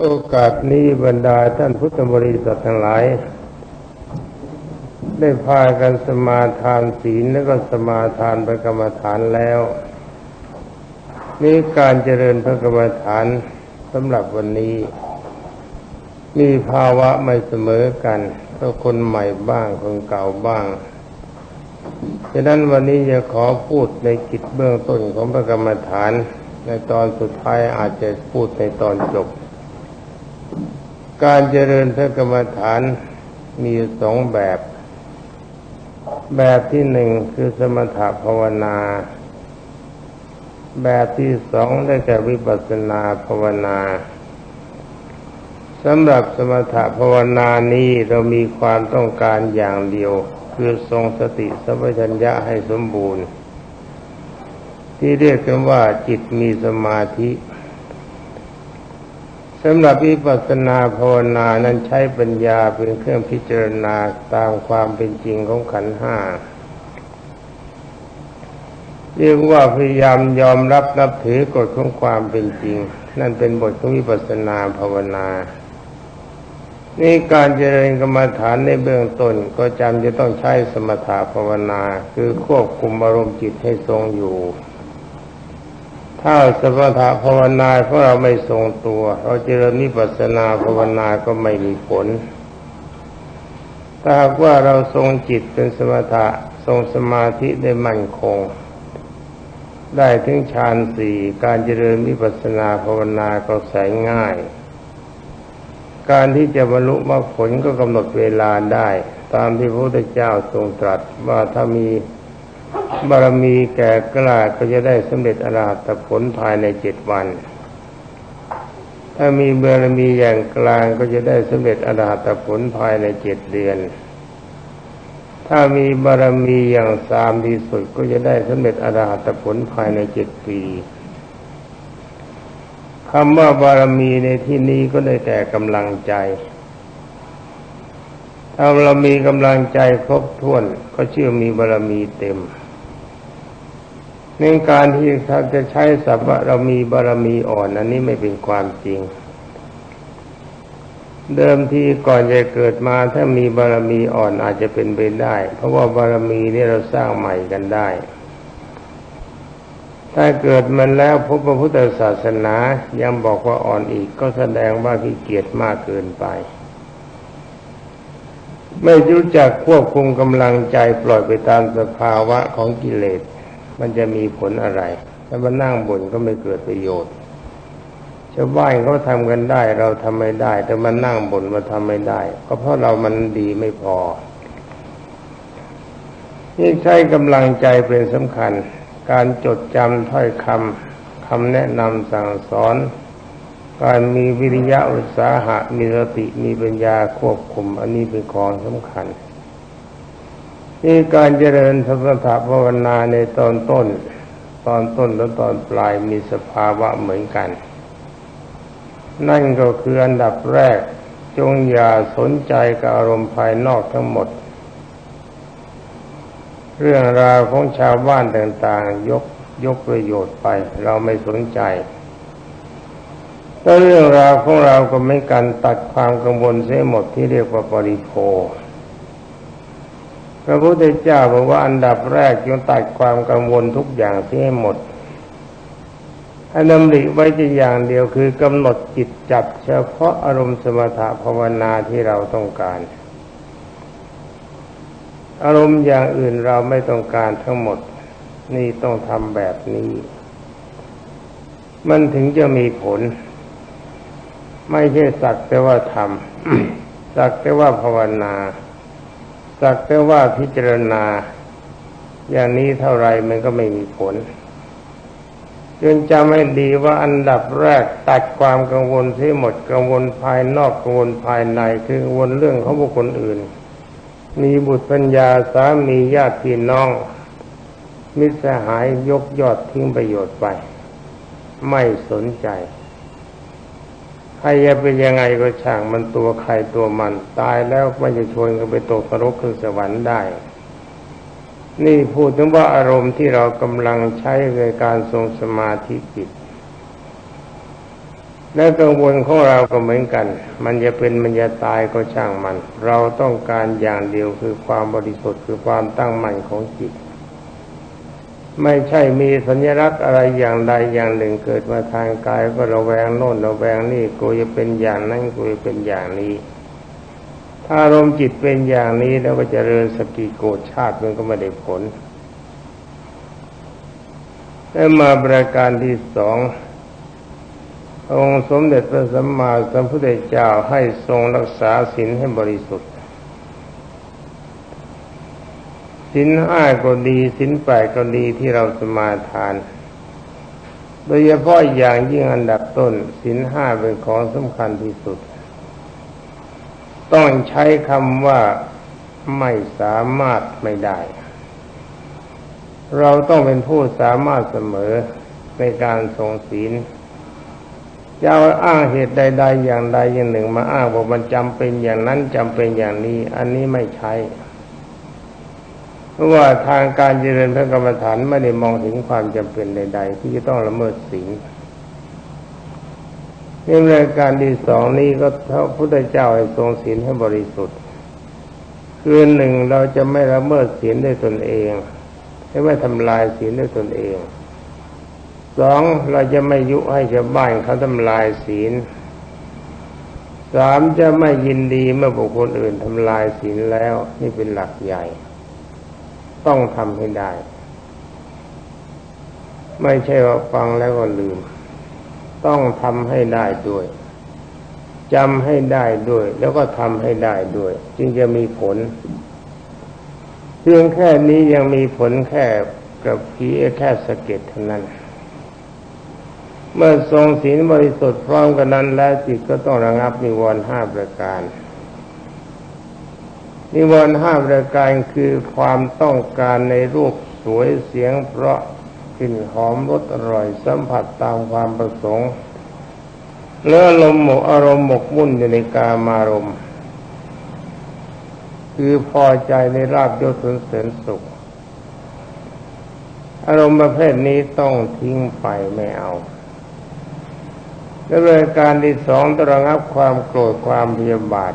โอกาสนี้บรรดาท่านพุทธบริษัททั้งหลาย ได้พากันสมาทานศีลแล้วก็สมาทานพระกรรมฐานแล้วนี่การเจริญพระกรรมฐานสำหรับวันนี้ มีภาวะไม่เสมอกันก็คนใหม่บ้างคนเก่าบ้างฉะนั้นวันนี้จะขอพูดในกิจเบื้องต้นของพระกรรมฐาน ในตอนสุดท้ายอาจจะพูดในตอนจบ การเจริญพระกรรมฐานมีสองแบบ แบบที่หนึ่งคือสมถภาวนา แบบที่สองได้แก่วิปัสสนาภาวนาสำหรับสมถภาวนานี้เรามีความต้องการอย่างเดียว คือทรงสติสัมปชัญญะให้สมบูรณ์ ที่เรียกกันว่าจิตมีสมาธิ สำหรับวิปัสสนาภาวนานั้นใช้ปัญญาเป็นเครื่องพิจารณาตามความเป็นจริงของขันห้าเรียกว่าพยายามยอมรับนับถือกฎของความเป็นจริง นั่นเป็นบทของวิปัสสนาภาวนานี่การเจริญกรรมฐานในเบื้องต้นก็จำจะต้องใช้สมถะภาวนา คือควบคุมอารมณ์จิตให้ทรงอยู่ ถ้าสมถะภาวนาเพราะเราไม่ทรงตัว เราเจริญนิพพานาภาวนาก็ไม่มีผล ถ้าหากว่าเราทรงจิตเป็นสมถะทรงสมาธิได้มั่นคง ได้ถึงฌานสี่การเจริญวิปัสนาภาวนาก็แสนง่าย การที่จะบรรลุมรรคผลก็กำหนดเวลาได้ ตามที่พระพุทธเจ้าทรงตรัสว่าถ้ามี บารมีแก่กล้าก็จะได้สำเร็จอรหัตผลภายในเจ็ดวัน ถ้ามีบารมีอย่างกลางก็จะได้สำเร็จอรหัตผลภายในเจ็ดเดือน ถ้ามีบารมีอย่างสามที่สุดก็จะได้สำเร็จอรหัตผลภายในเจ็ดปีคำว่าบารมีในที่นี้ก็ได้แต่กำลังใจถ้าเรามีกำลังใจครบถ้วนก็ชื่อมีบารมีเต็ม ในการที่ถ้าจะใช้สัพท์เรามีบารมีอ่อนอันนี้ไม่เป็นความจริง เดิมทีก่อนจะเกิดมาถ้ามีบารมีอ่อนอาจจะเป็นไปได้ เพราะว่าบารมีนี่เราสร้างใหม่กันได้ ถ้าเกิดมันแล้วพบพระพุทธศาสนายังบอกว่าอ่อนอีกก็แสดงว่าขี้เกียจมากเกินไปไม่รู้จักควบคุมกำลังใจปล่อยไปตามสภาวะของกิเลส มันจะมีผลอะไรถ้ามานั่งบ่นก็ไม่เกิดประโยชน์ชาวบ้านเขาทำกันได้ เราทำไม่ได้ แต่มันนั่งบ่นมาทำไม่ได้ ก็เพราะเรามันดีไม่พอ นี่ใช้กำลังใจเป็นสำคัญ การจดจำถ้อยคำคำแนะนำสั่งสอน การมีวิริยะอุตสาหะมีสติมีปัญญาควบคุม อันนี้เป็นของสำคัญ นี่การเจริญสมถะภาวนาในตอนต้น ตอนต้นและตอนปลายมีสภาวะเหมือนกัน นั่นก็คืออันดับแรกจงอย่าสนใจกับอารมณ์ภายนอกทั้งหมด เรื่องราวของชาวบ้านต่างๆ ยกยกประโยชน์ไป เราไม่สนใจแล้วเรื่องราวของเราก็ไม่กันตัดความกังวลเสียหมดที่เรียกว่าปริโภ พระพุทธเจ้าบอกว่าอันดับแรกจงตัดความกังวลทุกอย่างเสียหมดให้นำริไว้จะอย่างเดียวคือกำหนดจิตจับเฉพาะอารมณ์สมถะภาวนาที่เราต้องการ อารมณ์อย่างอื่นเราไม่ต้องการทั้งหมด นี่ต้องทำแบบนี้ มันถึงจะมีผล ไม่ใช่สักแต่ว่าทำสักแต่ว่าภาวนา สักแต่ว่าพิจารณา อย่างนี้เท่าไรมันก็ไม่มีผลจึงจำให้ดีว่าอันดับแรกตัดความกังวลที่หมดกังวลภายนอกกังวลภายในคือกังวลเรื่องของบุคคลอื่น มีบุตรปัญญาสามีญาติพี่น้อง มิตรสหายยกยอดทิ้งประโยชน์ไป ไม่สนใจ ใครจะเป็นยังไงก็ช่างมันตัวใครตัวมัน ตายแล้วไม่จะชวนกันไปตกนรกคือสวรรค์ได้ นี่พูดถึงว่าอารมณ์ที่เรากำลังใช้ในการทรงสมาธิจิตและกังวลของเราก็เหมือนกัน มันจะเป็นมันจะตายก็ช่างมัน เราต้องการอย่างเดียวคือความบริสุทธิ์คือความตั้งมั่นของจิต ไม่ใช่มีสัญลักษณ์อะไรอย่างใดอย่างหนึ่งเกิดมาทางกายก็ระแวงโน่นระแวงนี่กูจะเป็นอย่างนั้นกูจะเป็นอย่างนี้ ถ้าอารมณ์จิตเป็นอย่างนี้แล้วก็จเจริญสติโกชาติมันก็ไม่ได้ผลแล้มาประการที่สององค์สมเด็จพระสัมมาสัมพุทธเจ้าให้ทรงรักษาศีลให้บริสุทธิ์ ศีลห้าก็ดีศีลแปดก็ดีที่เราสมาทาน โดยเฉพาะอย่างยิ่งอันดับต้นศีลห้าเป็นของสำคัญที่สุด ต้องใช้คำว่าไม่สามารถไม่ได้ เราต้องเป็นผู้สามารถเสมอในการทรงศีลจะเอาอ้างเหตุใด ๆ อย่างใดอย่างหนึ่ง มาอ้างว่ามันจำเป็นอย่างนั้นจำเป็นอย่างนี้ อันนี้ไม่ใช่ ราะว่าทางการเจริญพระกรรมฐานไม่ได้มองถึงความจำเป็นใด ๆ ที่จะต้องละเมิดศีลในรายการที่สองนี้ก็พระพุทธเจ้าให้ทรงศีลให้บริสุทธิ์ คือหนึ่งเราจะไม่ละเมิดศีลด้วยตนเองไม่ทำลายศีลด้วยตนเองสองเราจะไม่ยุให้ชาวบ้านเขาทำลายศีลสามจะไม่ยินดีเมื่อบุคคลอื่นทำลายศีลแล้ว นี่เป็นหลักใหญ่ ต้องทำให้ได้ ไม่ใช่ว่าฟังแล้วก็ลืม ต้องทำให้ได้ด้วยจำให้ได้ด้วย แล้วก็ทำให้ได้ด้วย จึงจะมีผล เพียงแค่นี้ยังมีผลแค่กับผีแค่สะเก็ดเท่านั้น เมื่อทรงศีลบริสุทธิ์พร้อมกันนั้นแล้วจิตก็ต้องระงับนิวรณ์ห้าประการ นิวรณ์ห้าประการคือความต้องการในรูปสวยเสียง เพราะกลิ่นหอมรสอร่อยสัมผัสตามความประสงค์เลื่อลมหมกอารมณ์หมกมุ่นอยู่ในกามารมณ์ คือพอใจในราบยศสนเสริญสุข อารมณ์ประเภทนี้ต้องทิ้งไปไม่เอาและรายการที่สองตระงับความโกรธความพยาบาท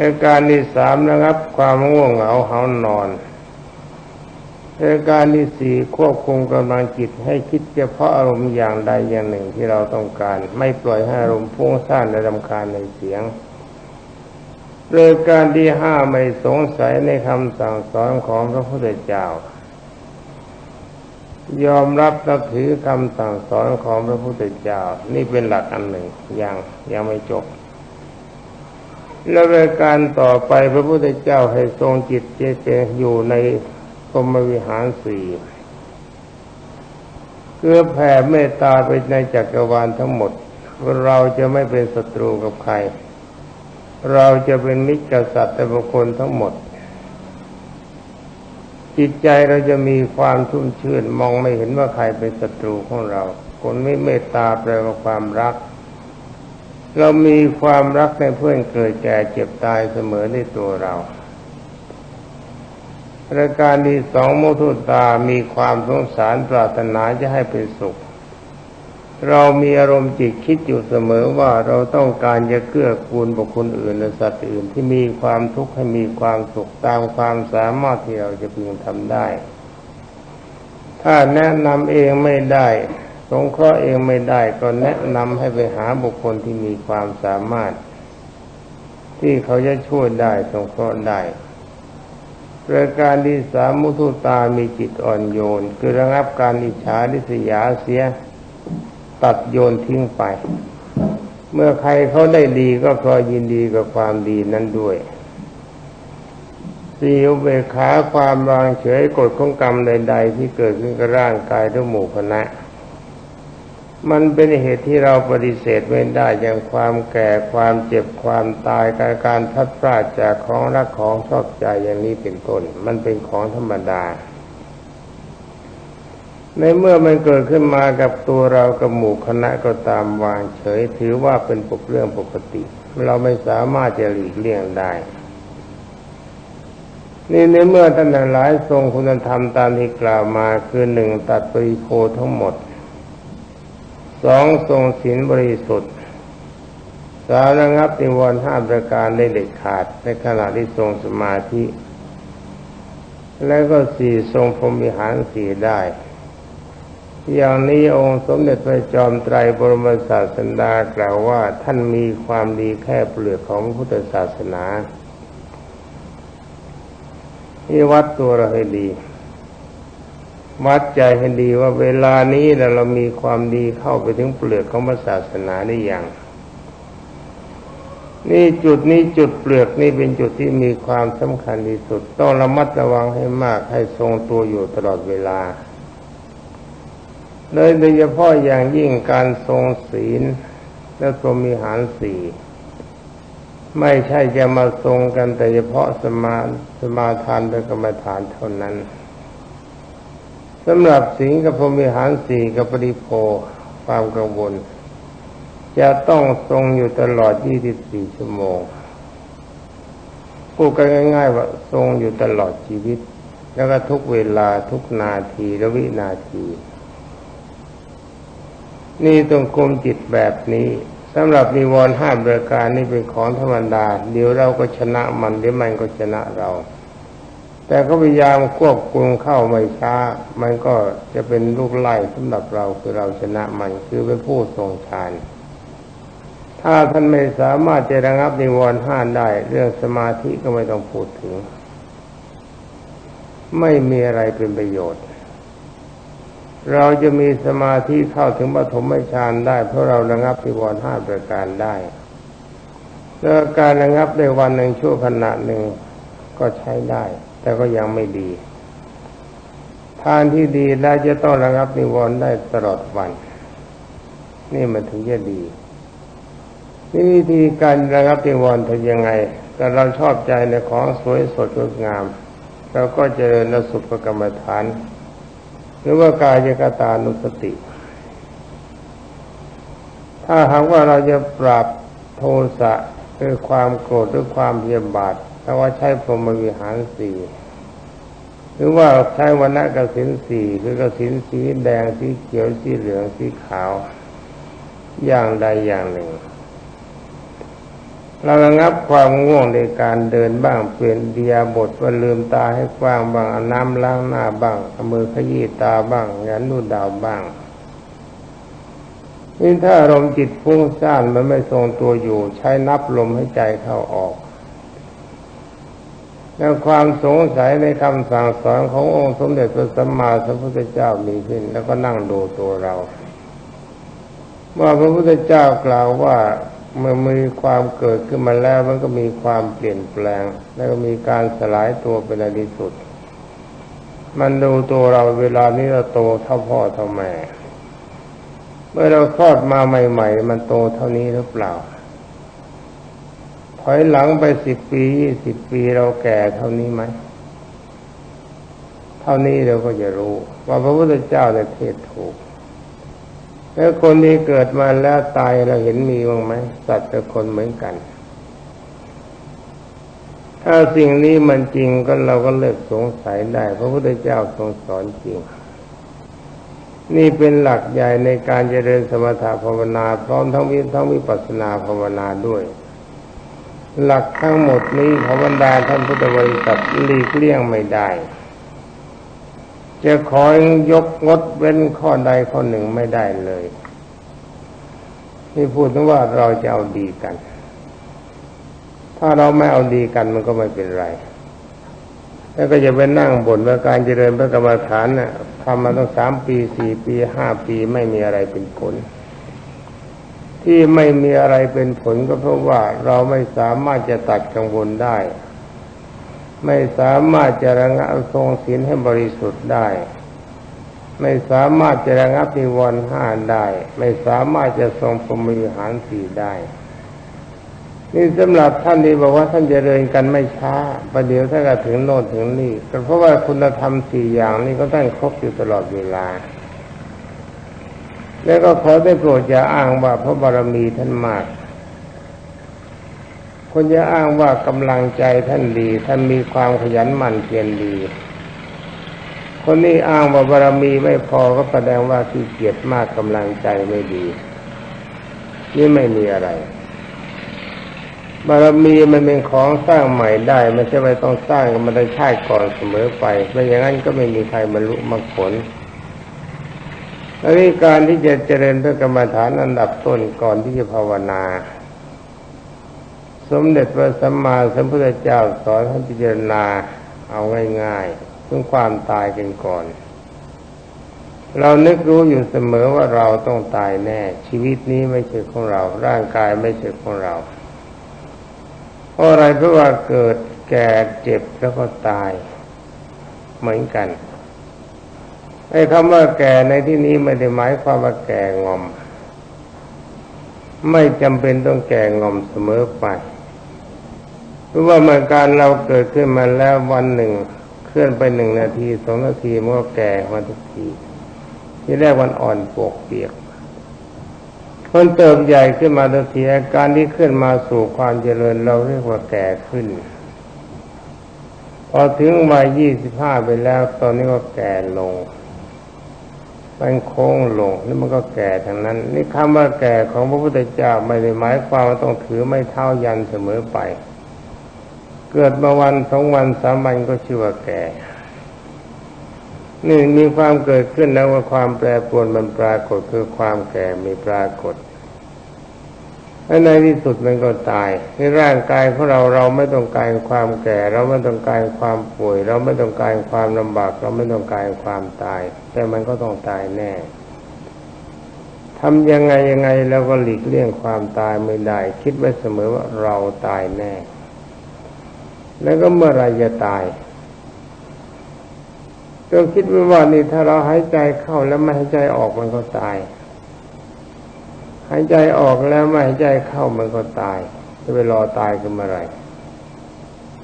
รายการที่สามระงับ ความง่วงเหงาเหานอนรายการที่สี่ควบคุมกำลังจิตให้คิดเฉพาะอารมณ์อย่างใดอย่างหนึ่งที่เราต้องการ ไม่ปล่อยให้อารมณ์พุ่งซ่านและรำคาญในเสียงรายการที่ห้าไม่สงสัยในคำสั่งสอนของพระพุทธเจ้า ยอมรับนับถือคำสั่งสอนของพระพุทธเจ้า นี่เป็นหลักอันหนึ่งยังยังไม่จบ แล้วรายการต่อไปพระพุทธเจ้าให้ทรงจิตเจเจอยู่ในกรมวิหารสี่เพื่อแผ่เมตตาไปในจักรวาลทั้งหมด เราจะไม่เป็นศัตรูกับใคร เราจะเป็นมิตรกับสัตว์แต่บุคคลทั้งหมด จิตใจเราจะมีความชุ่มชื่นมองไม่เห็นว่าใครเป็นศัตรูของเรา คนไม่เมตตาแปลว่าความรัก เรามีความรักในเพื่อนเกิดแก่เจ็บตายเสมอในตัวเราประการที่สองมทุตามีความสงสารปรารถนาจะให้เป็นสุข เรามีอารมณ์จิตคิดอยู่เสมอว่าเราต้องการจะเกื้อกูลบุคคลอื่นและสัตว์อื่นที่มีความทุกข์ให้มีความสุขตามความสามารถที่เราจะพึงทำได้ ถ้าแนะนำเองไม่ได้ สงเคราะห์เองไม่ได้ก็แนะนำให้ไปหาบุคคลที่มีความสามารถ ที่เขาจะช่วยได้สงเคราะห์ได้ประการที่สามมุทุตามีจิตอ่อนโยน คือระงับการอิจฉาริษยาเสีย ตัดโยนทิ้งไป เมื่อใครเขาได้ดีก็พอยินดีกับความดีนั้นด้วยสี่อุเบกขาความวางเฉยกฎของกรรมใด ๆ ที่เกิดขึ้นกับร่างกายทั้งหมู่คณะ มันเป็นเหตุที่เราปฏิเสธไม่ได้อย่างความแก่ความเจ็บความตายการการพัดพลาดจากของรักของชอบใจอย่างนี้เป็นต้น มันเป็นของธรรมดา ในเมื่อมันเกิดขึ้นมากับตัวเรากับหมู่คณะก็ตามวางเฉยถือว่าเป็นปกเรื่องปกติ เราไม่สามารถจะหลีกเลี่ยงได้นี่ในเมื่อท่านหลายทรงคุณธรรมตามที่กล่าวมาคือหนึ่งตัดปริโพทั้งหมด สองทรงศีลบริสุทธิ์สามระงับนิวรณ์ห้าประการได้เด็ดขาดในขณะที่ทรงสมาธิ แล้วก็สี่ทรงพรมิหารสี่ได้ อย่างนี้องค์สมเด็จพระจอมไตรบรมศาสดากล่าวว่าท่านมีความดีแค่เปลือกของพุทธศาสนาที่วัดตัวเราให้ดี วัดใจให้ดีว่าเวลานี้เรามีความดีเข้าไปถึงเปลือกของศาสนาได้อย่าง นี่จุดนี้จุดเปลือกนี่เป็นจุดที่มีความสำคัญที่สุด ต้องระมัดระวังให้มากให้ทรงตัวอยู่ตลอดเวลาโดยโดยเฉพาะอย่างยิ่งการทรงศีลและทรงมีหารสี่ไม่ใช่จะมาทรงกันแต่เฉพาะสมาสมาทานเป็นกรรมฐานเท่านั้น สำหรับสิงกับพรมิหารสี่กับปริโพความกังวล จะต้องทรงอยู่ตลอด 24 ชั่วโมงพูดกันง่าย ๆ ว่าทรงอยู่ตลอดชีวิต แล้วก็ทุกเวลาทุกนาทีและวินาที นี่ต้องคุมจิตแบบนี้สำหรับนิวรณ์ห้าประการนี่เป็นของธรรมดา เดี๋ยวเราก็ชนะมันเดี๋ยวมันก็ชนะเรา แต่ก็พยายามควบคุมเข้าไม่ช้า มันก็จะเป็นลูกไล่สำหรับเราคือเราชนะมันคือเป็นผู้ทรงฌานถ้าท่านไม่สามารถจะระงับนิวรณ์ห้าได้ เรื่องสมาธิก็ไม่ต้องพูดถึง ไม่มีอะไรเป็นประโยชน์ เราจะมีสมาธิเข้าถึงปฐมฌานได้ เพราะเราระงับนิวรณ์ห้าประการได้แล้วการระงับในวันหนึ่งชั่วขณะหนึ่งก็ใช้ได้ แต่ก็ยังไม่ดี ทานที่ดีแล้วจะต้องระงับนิวรณ์ได้ตลอดวัน นี่มันถึงจะดีนี่วิธีการระงับนิวรณ์ทำยังไงแต่เราชอบใจในของสวยสดงดงามเราก็เจริญสุภกรรมฐาน หรือว่ากายกตานุสติ ถ้าหากว่าเราจะปราบโทสะคือความโกรธหรือความเพียบาท ถ้าว่าใช้พรหมวิหารสี่หรือว่าใช้วัณกสินสี่คือกสินสีแดงสีเขียวสีเหลืองสีขาว อย่างใดอย่างหนึ่ง เราระงับความง่วงในการเดินบ้างเปลี่ยนเดียบทว่าลืมตาให้กว้างบ้างเอาน้ำล้างหน้าบ้างเอามือขยี้ตาบ้างงันนูดดาวบ้างนี่ถ้าลมจิตฟุ้งซ่านมันไม่ทรงตัวอยู่ ใช้นับลมให้ใจเข้าออก แล้วความสงสัยในคำสั่งสอนขององค์สมเด็จพระสัมมาสัมพุทธเจ้ามีขึ้น แล้วก็นั่งดูตัวเรา ว่าพระพุทธเจ้ากล่าวว่าเมื่อมีความเกิดขึ้นมาแล้วมันก็มีความเปลี่ยนแปลง แล้วก็มีการสลายตัวเป็นในที่สุด มันดูตัวเราเวลานี้เราโตเท่าพ่อเท่าแม่ เมื่อเราคลอดมาใหม่ ๆ มันโตเท่านี้หรือเปล่า ถอยหลังไปสิบปียี่สิบปีเราแก่เท่านี้ไหม เท่านี้เราก็จะรู้ ว่าพระพุทธเจ้าได้เทศถูก แล้วคนที่เกิดมาแล้วตายเราเห็นมีบ้างไหมสัตว์กับคนเหมือนกัน ถ้าสิ่งนี้มันจริงก็เราก็เลิกสงสัยได้ พระพุทธเจ้าทรงสอนจริงนี่เป็นหลักใหญ่ในการเจริญสมถะภาวนา พร้อมทั้งวิทั้งวิปัสสนาภาวนาด้วย หลักทั้งหมดนี้ของบรรดาท่านพุทธบริษัทหลีกเลี่ยงไม่ได้ จะขอยกงดเว้นข้อใดข้อหนึ่งไม่ได้เลยนี่พูดถึงว่าเราจะเอาดีกัน ถ้าเราไม่เอาดีกันมันก็ไม่เป็นไร แล้วก็จะไปนั่งบ่นว่าการเจริญพระกรรมฐานน่ะทำมาตั้งสามปีสี่ปีห้าปีไม่มีอะไรเป็นผล ที่ไม่มีอะไรเป็นผลก็เพราะว่าเราไม่สามารถจะตัดกังวลได้ ไม่สามารถจะระงับทรงศีลให้บริสุทธิ์ได้ ไม่สามารถจะระงับนิวรณ์ห้าได้ ไม่สามารถจะทรงปมิหารสี่ได้ นี่สำหรับท่านที่บอกว่าท่านจะเริญกันไม่ช้าประเดี๋ยวถ้าก็ถึงโน่นถึงนี่ก็เพราะว่าคุณธรรมสี่อย่างนี้ก็ต้องครบอยู่ตลอดเวลา แล้วก็ขอได้โปรดอย่าอ้างว่าพระบารมีท่านมาก คนจะอ้างว่ากำลังใจท่านดี ท่านมีความขยันหมั่นเพียรดี คนนี้อ้างว่าบารมีไม่พอก็แสดงว่าขี้เกียจมากกำลังใจไม่ดี นี่ไม่มีอะไร บารมีมันเป็นของสร้างใหม่ได้ ไม่ใช่ว่าต้องสร้างมันได้ชาติก่อนเสมอไปไม่อย่างนั้นก็ไม่มีใครบรรลุมรรคผล และนี่การที่จะเจริญพระกรรมฐานอันดับต้นก่อนที่จะภาวนา สมเด็จพระสัมมาสัมพุทธเจ้าสอนให้พิจารณาเอาง่ายๆเพื่อความตายกันก่อน เรานึกรู้อยู่เสมอว่าเราต้องตายแน่ ชีวิตนี้ไม่ใช่ของเรา ร่างกายไม่ใช่ของเรา เพราะอะไรเพราะว่าเกิดแก่เจ็บแล้วก็ตายเหมือนกัน ไอ้คำว่าแก่ในที่นี้ไม่ได้หมายความว่าแก่งอม ไม่จำเป็นต้องแก่งอมเสมอไปเพราะว่าเมื่อการเราเกิดขึ้นมาแล้ววันหนึ่ง เคลื่อนไปหนึ่งนาทีสองนาทีมันก็แก่มาทุกที ที่แรกวันอ่อนปวกเปียกคนเติบใหญ่ขึ้นมาทุกทีอาการที่ขึ้นมาสู่ความเจริญเราเรียกว่าแก่ขึ้น พอถึงวัยยี่สิบห้าไปแล้วตอนนี้ก็แก่ลง มันโค้งลงแล้วมันก็แก่ทั้งนั้น นี่คำว่าแก่ของพระพุทธเจ้าไม่ได้หมายความว่าต้องถือไม่เท่ายันเสมอไป เกิดมาวันสองวันสามวันก็ชื่อว่าแก่นี่มีความเกิดขึ้นแล้วว่าความแปรปรวนมันปรากฏคือความแก่มีปรากฏ และในที่สุดมันก็ตายในร่างกายของเราเราไม่ต้องการความแก่ เราไม่ต้องการความป่วย เราไม่ต้องการความลำบาก เราไม่ต้องการความตาย แต่มันก็ต้องตายแน่ทำยังไงยังไงแล้วก็หลีกเลี่ยงความตายไม่ได้ คิดไว้เสมอว่าเราตายแน่ แล้วก็เมื่อไรจะตายต้องคิดไว้ว่านี่ถ้าเราหายใจเข้าแล้วไม่หายใจออกมันก็ตาย หายใจออกแล้วไม่หายใจเข้ามันก็ตาย จะไปรอตายกันเมื่อไร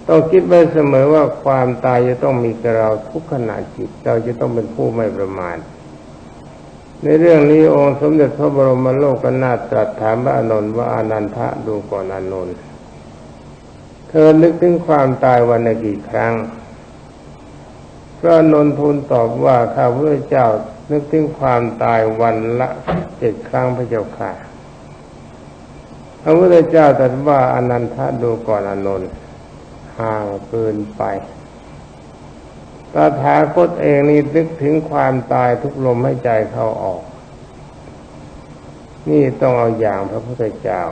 ต้องคิดไว้เสมอว่าความตายจะต้องมีกับเราทุกขณะจิต เราจะต้องเป็นผู้ไม่ประมาทในเรื่องนี้องค์สมเด็จพระบรมโลกนาถตรัสถามพระอานนท์ว่าอานันทะดูก่อนอานนท์เธอนึกถึงความตายวันละกี่ครั้ง พระอนนทูลตอบว่าข้าพระเจ้า นึกถึงความตายวันละเจ็ดครั้งพระเจ้าค่ะพระพุทธเจ้าตรัสว่าอนันทะดูก่อนอนนท์ห่างเกินไปตถาคตเองนี่นึกถึงความตายทุกลมให้ใจเข้าออก นี่ต้องเอาอย่างพระพุทธเจ้า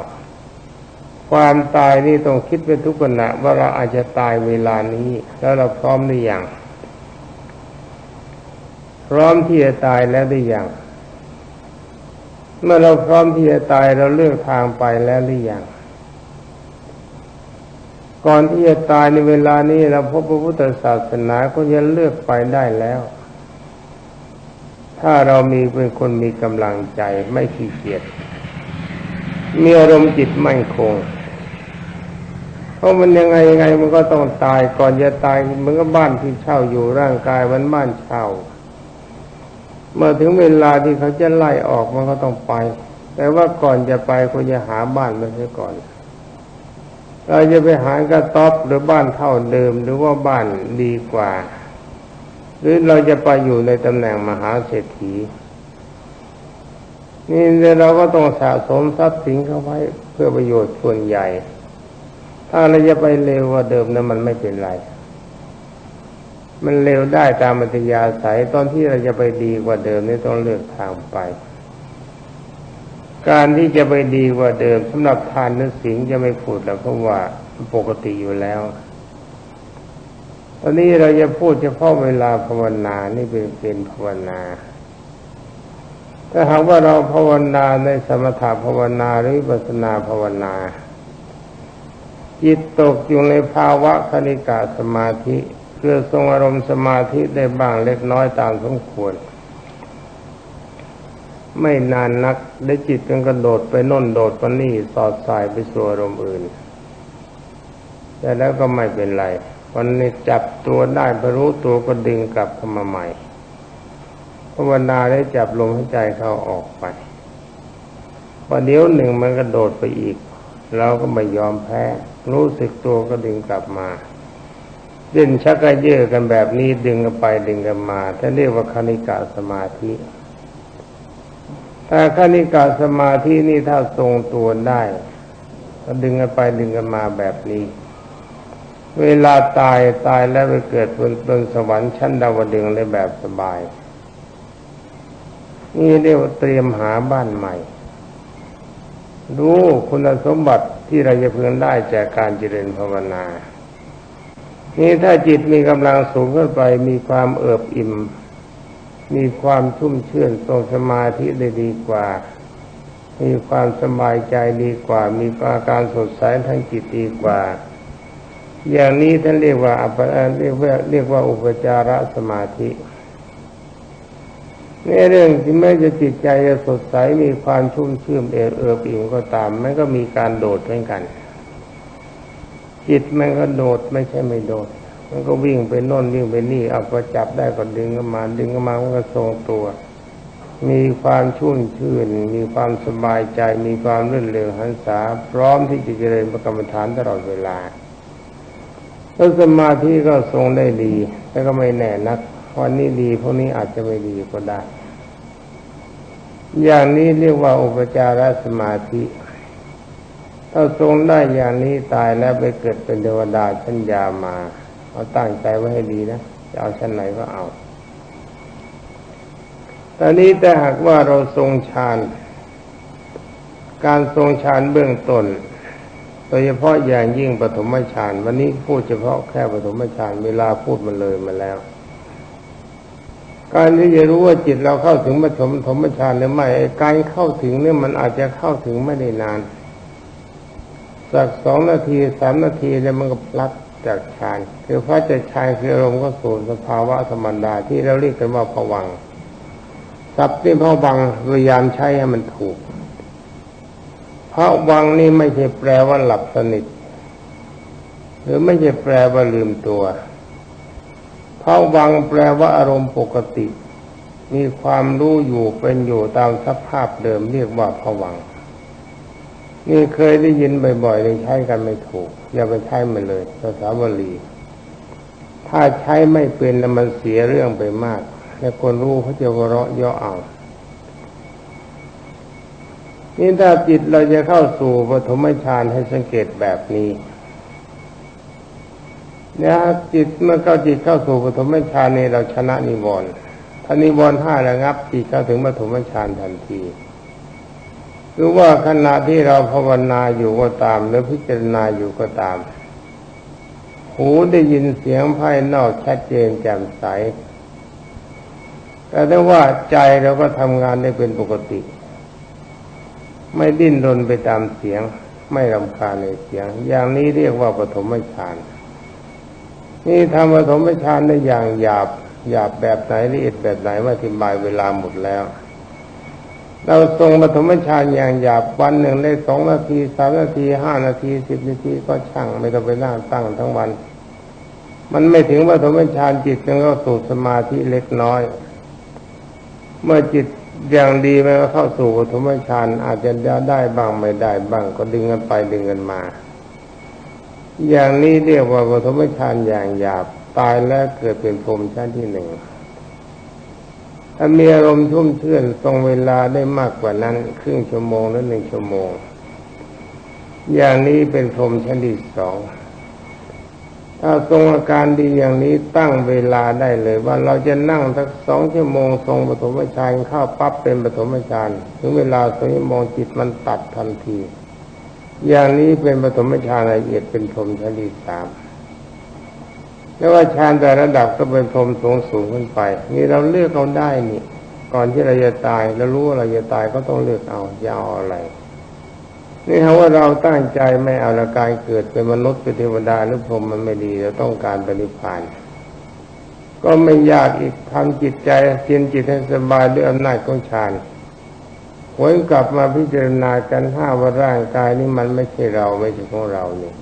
ความตายนี่ต้องคิดเป็นทุกขณะว่าเราอาจจะตายเวลานี้ แล้วเราพร้อมหรือยัง ร้อมที่จะตายแล้วหรือยัง เมื่อเราพร้อมที่จะตายเราเลือกทางไปแล้วหรือยัง ก่อนที่จะตายในเวลานี้เราพบพระพุทธศาสนาก็จะเลือกไปได้แล้ว ถ้าเรามีเป็นคนมีกำลังใจไม่ขี้เกียจ มีอารมณ์จิตมั่นคงเพราะมันยังไงยังไงมันก็ต้องตายก่อนจะตายมันก็บ้านที่เช่าอยู่ร่างกายมันบ้านเช่า เมื่อถึงเวลาที่เขาจะไล่ออกมันก็ต้องไป แต่ว่าก่อนจะไปควรจะหาบ้านมาเสียก่อน เราจะไปหากระต๊อบหรือบ้านเท่าเดิม หรือว่าบ้านดีกว่า หรือเราจะไปอยู่ในตำแหน่งมหาเศรษฐีนี่เราก็ต้องสะสมทรัพย์สินเข้าไว้เพื่อประโยชน์ส่วนใหญ่ ถ้าเราจะไปเร็วกว่าเดิมนั้นมันไม่เป็นไร มันเร็วได้ตามมัธยาศัยตอนที่เราจะไปดีกว่าเดิมนี่ต้องเลือกทางไป การที่จะไปดีกว่าเดิมสำหรับทานนึกสิงจะไม่พูดแล้วเพราะว่าปกติอยู่แล้ว ตอนนี้เราจะพูดเฉพาะเวลาภาวนานี่เป็นเป็นภาวนาถ้าหากว่าเราภาวนาในสมถะภาวนาหรือปัสนาภาวนาจิตตกอยู่ในภาวะคณิกาสมาธิ พื่อทรงอารมณ์สมาธิได้บ้างเล็กน้อยตามสมควร ไม่นานนักได้จิตกันกระโดดไปน่นโดดไปนี่สอดสายไปสู่อารมณ์อื่น แต่แล้วก็ไม่เป็นไรวันนี้จับตัวได้พรู้ตัวก็ดึงกลับเข้ามาใหม่ภาวนาได้จับลมหายใจเข้าออกไปพอเดี๋ยวหนึ่งมันกระโดดไปอีก เราก็ไม่ยอมแพ้ รู้สึกตัวก็ดึงกลับมา เล่นชักกระเยอะกันแบบนี้ดึงกันไปดึงกันมาท่านเรียกว่าคณิกาสมาธิถ้าคณิกาสมาธินี่ถ้าทรงตัวได้ก็ดึงกันไปดึงกันมาแบบนี้ เวลาตายตายแล้วไปเกิดบนบนสวรรค์ชั้นดาวดึงได้แบบสบาย นี่เรียกว่าเตรียมหาบ้านใหม่รู้คุณสมบัติที่เราจะพึงได้จากการเจริญภาวนา นี่ถ้าจิตมีกำลังสูงขึ้นไป มีความเอิบอิ่ม มีความชุ่มชื่นทรงสมาธิได้ดีกว่า มีความสบายใจดีกว่า มีอาการสดใสทางจิตดีกว่า อย่างนี้ท่านเรียกว่าอัปเรียกว่าเรียกว่าอุปจารสมาธิในเรื่องที่แม้จะจิตใจจะสดใสมีความชุ่มชื่นเอิบเอิบอิ่มก็ตามมันก็มีการโดดเหมือนกัน จิตมันก็โดดไม่ใช่ไม่โดด มันก็วิ่งไปโน่นวิ่งไปนี่เอาพอจับได้ก็ดึงก็มาดึงก็มามันก็ทรงตัว มีความชุ่มชื่น มีความสบายใจ มีความรื่นเริงหันษา พร้อมที่จะเจริญประกรรมฐานตลอดเวลาแล้วสมาธิก็ทรงได้ดี แต่ก็ไม่แน่นักวันนี้ดีพวกนี้อาจจะไม่ดีก็ได้ อย่างนี้เรียกว่าอุปจารสมาธิ ถ้าทรงได้อย่างนี้ตายแล้วไปเกิดเป็นเทวดาชั้นยามา เอาตั้งใจไว้ให้ดีนะจะเอาชั้นไหนก็เอาตอนนี้แต่หากว่าเราทรงฌาน การทรงฌานเบื้องต้นโดยเฉพาะอย่างยิ่งปฐมฌานวันนี้พูดเฉพาะแค่ปฐมฌานเวลาพูดมันเลยมาแล้ว การที่จะรู้ว่าจิตเราเข้าถึงปฐมธรรมฌานหรือไม่การเข้าถึงเนี่ยมันอาจจะเข้าถึงไม่ได้นาน สักสองนาทีสามนาทีแล้วมันก็พลัดจากฌานคือพระจะฌานคืออารมณ์ก็สูญสภาวะธรรมดาที่เราเรียกกันว่าผวังสับที่ผวังพยายามใช้ให้มันถูกพระวังนี่ไม่ใช่แปลว่าหลับสนิท หรือไม่ใช่แปลว่าลืมตัวภาวังแปลว่าอารมณ์ปกติ มีความรู้อยู่เป็นอยู่ตามสภาพเดิมเรียกว่าภวัง นี่เคยได้ยินบ่อยๆเลยใช้กันไม่ถูก อย่าไปใช้มันเลยภาษาบาลีถ้าใช้ไม่เป็นแล้วมันเสียเรื่องไปมาก และคนรู้เขาจะวเราะย่อเอานี่ถ้าจิตเราจะเข้าสู่ปฐมฌานให้สังเกตแบบนี้เนี่ยจิตเมื่อเข้าจิตเข้าสู่ปฐมฌานนี่เราชนะนิวรณ์ถ้านิวรณ์ห้าระงับจิตเข้าถึงปฐมฌานทันที หรือว่าขณะที่เราภาวนาอยู่ก็ตาม หรือพิจารณาอยู่ก็ตาม หูได้ยินเสียงภายนอกชัดเจนแจ่มใส แต่ถ้าว่าใจเราก็ทำงานได้เป็นปกติ ไม่ดิ้นรนไปตามเสียง ไม่รำคาญในเสียง อย่างนี้เรียกว่าปฐมฌาน นี่ทำปฐมฌานได้อย่างหยาบหยาบแบบไหนละเอียดแบบไหนว่าทิบายเวลาหมดแล้ว เราทรงปฐมฌานอย่างหยาบวันหนึ่งได้สองนาทีสามนาทีห้านาทีสิบนาทีก็ช่างไม่ต้องไปนั่งตั้งทั้งวัน มันไม่ถึงปฐมฌานจิตมันก็สู่สมาธิเล็กน้อย เมื่อจิตอย่างดีมันก็เข้าสู่ปฐมฌานอาจจะได้บ้างไม่ได้บ้างก็ดึงกันไปดึงกันมา อย่างนี้เรียกว่าปฐมฌานอย่างหยาบตายแล้วเกิดเป็นพรมชั้นที่หนึ่ง ถ้ามีอารมณ์ชุ่มชื่นตรงเวลาได้มากกว่านั้นครึ่งชั่วโมงหรือหนึ่งชั่วโมง อย่างนี้เป็นพรมชั้นที่สองถ้าทรงอาการดีอย่างนี้ตั้งเวลาได้เลย ว่าเราจะนั่งสักสองชั่วโมง ทรงปฐมฌานเข้าปั๊บเป็นปฐมฌานถึงเวลาสองชั่วโมงจิตมันตัดทันที อย่างนี้เป็นปฐมฌานละเอียดเป็นพรมชั้นที่สาม แล้วว่าฌานแต่ระดับก็เป็นพรมสูงสูงขึ้นไป นี่เราเลือกเอาได้นี่ ก่อนที่เราจะตายเรารู้ว่าเราจะตายก็ต้องเลือกเอาจะเอาอะไร นี่ถ้าว่าเราตั้งใจไม่เอาละกายเกิดเป็นมนุษย์เป็นเทวดาหรือพรหมมันไม่ดีเราต้องการปฏิพานก็ไม่ยากอีกทำจิตใจเทียนจิตให้สบายด้วยอำนาจของฌานหวนกลับมาพิจารณากันห้าว่าร่างกายนี้มันไม่ใช่เราไม่ใช่ของเราเนี่ย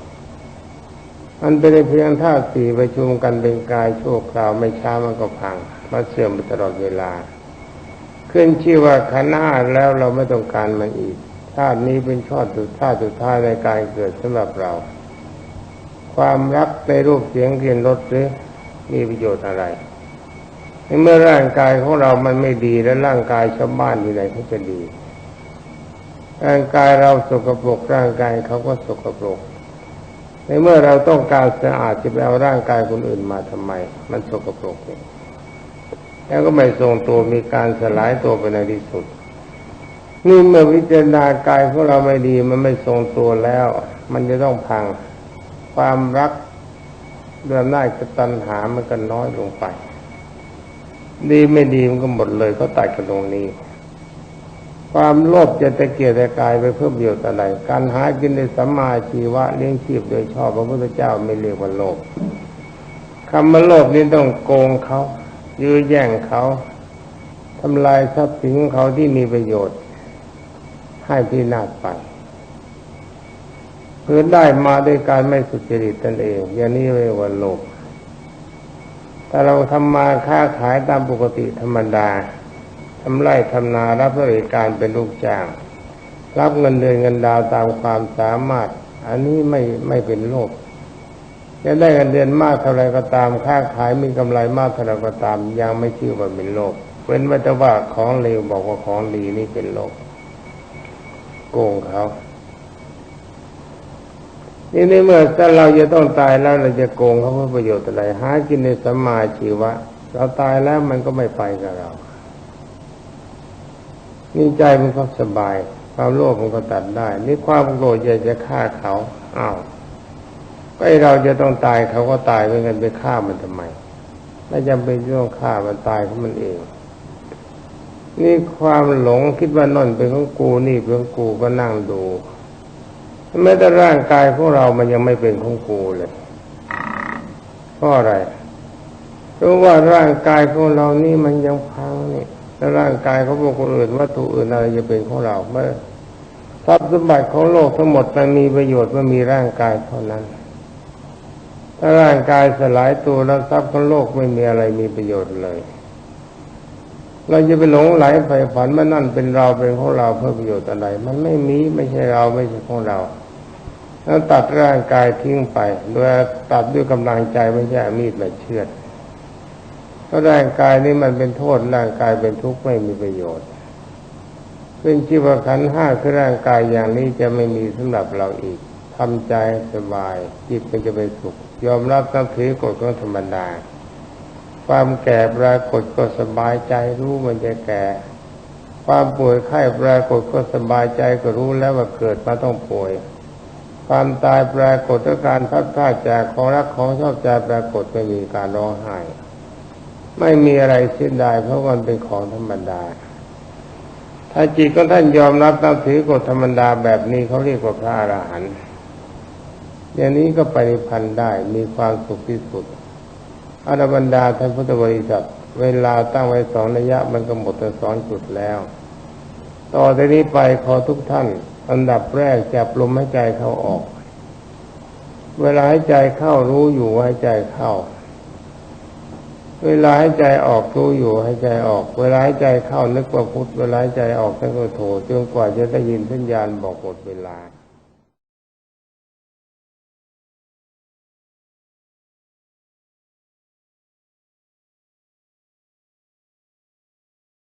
มันเป็นเพียงธาตุสี่ประชุมกันเป็นกายชั่วคราวไม่ช้ามันก็พังมาเสื่อมไปตลอดเวลา ขึ้นชื่อว่าขันห้าแล้วเราไม่ต้องการมันอีกชาตินี้เป็นชอดสุดชาติสุดท้ายในการเกิดสำหรับเราคความรักในรูปเสียงกลิ่นรสหรือมีประโยชน์อะไรในเมื่อร่างกายของเรามันไม่ดีแล้วร่างกายชาวบ้านที่ไหนเขาจะดีร่างกายเราสกปรกร่างกายเขาก็สกปรก ในเมื่อเราต้องการสะอาดจะไปเอาร่างกายคนอื่นมาทำไม มันสกปรกนี่แล้วก็ไม่ทรงตัวมีการสลายตัวไปในที่สุด นี่เมื่อวิจารณากายของเราไม่ดีมันไม่ทรงตัวแล้ว มันจะต้องพังความรักเรื่องหน้าจะตัณหามันก็น้อยลงไป ดีไม่ดีมันก็หมดเลยเขาตัดกันตรงนี้ ความโลภจะตะเกียกตะกายไปเพื่อประโยชน์อะไร การหากินในสัมมาชีวะเลี้ยงชีพโดยชอบพระพุทธเจ้าไม่เรียกว่าโลภคำว่าโลภนี้ต้องโกงเขายื้อแย่งเขาทำลายทรัพย์สินของเขาที่มีประโยชน์ ให้พินาศไปเพื่อได้มาด้วยการไม่สุจริตตนเอง อย่างนี้เรียกว่าโลภถ้าเราทำมาค้าขายตามปกติธรรมดา ทำไร่ทำนารับบริการเป็นลูกจ้าง รับเงินเดือนเงินดาวตามความสามารถ อันนี้ไม่ไม่เป็นโลภจะได้เงินเดือนมากเท่าไรก็ตามค้าขายมีกำไรมากเท่าไรก็ตาม ยังไม่ชื่อว่าเป็นโลภเว้นว่าจะว่าของเลวบอกว่าของดีนี่เป็นโลภโกงเขานี่ในเมื่อถ้าเราจะต้องตายแล้วเราจะโกงเขาเพื่อประโยชน์อะไรหากินในสมมาชีวะ เราตายแล้วมันก็ไม่ไปกับเรา นี่ใจมันก็สบาย ความโลภมันก็ตัดได้ นี่ความโกรธอยากจะฆ่าเขาอ้าวก็เราจะต้องตายเขาก็ตายไม่กันไปฆ่ามันทำไมไม่จำเป็นต้องฆ่ามันตายของมันเอง นี่ความหลงคิดว่านั่นเป็นของกูนี่เป็นของกูก็นั่งดูแม้แต่ร่างกายของเรามันยังไม่เป็นของกูเลยเพราะอะไรเพราะว่าร่างกายของเรานี่มันยังพังนี่ แล้วร่างกายของคนอื่นวัตถุอื่นอะไรจะเป็นของเราเมื่อทรัพย์สมบัติของโลกทั้งหมดมันมีประโยชน์เมันมีร่างกายเท่านั้น ถ้าร่างกายสลายตัวแล้วทรัพย์ของโลกไม่มีอะไรมีประโยชน์เลย เราจะไปหลงไหลไปฝันว่านั่นเป็นเราเป็นของเราเพื่อประโยชน์อะไร มันไม่มีไม่ใช่เราไม่ใช่ของเราแล้วตัดร่างกายทิ้งไปโดยตัดด้วยกำลังใจไม่ใช่มีดมาเชือด เพราะร่างกายนี้มันเป็นโทษร่างกายเป็นทุกข์ไม่มีประโยชน์เป็นชีวขันห้าคือร่างกายอย่างนี้จะไม่มีสำหรับเราอีกทำใจสบาย จิตมันจะเป็นสุข ยอมรับนับถือกฎของธรรมดา ความแก่ปรากฏก็สบายใจรู้มันจะแก่ ความป่วยไข้ปรากฏก็สบายใจก็รู้แล้วว่าเกิดมาต้องป่วย ความตายปรากฏด้วยการพัดพลาดจากของรักของชอบใจปรากฏไม่มีการร้องไห้ ไม่มีอะไรเสียดายเพราะมันเป็นของธรรมดา ถ้าจิตของท่านยอมรับนับถือกฎธรรมดาแบบนี้เขาเรียกว่าพระอรหันต์อย่างนี้ก็ไปนิพพันธ์ได้มีความสุขที่สุดอรบรรดาท่านพุทธบริษัทเวลาตั้งไว้สองระยะมันก็หมดแต่สองจุดแล้ว ต่อจากนี้ไปขอทุกท่าน อันดับแรกจับลมหายใจเข้าออก เวลาหายใจเข้ารู้อยู่หายใจเข้า เวลาให้ใจออกรู้อยู่ให้ใจออก เวลาให้ใจเข้านึกว่าพุทธเวลาให้ใจออกนึกว่าโถจนกว่าจะได้ยินสัญญาณบอกหมดเวลา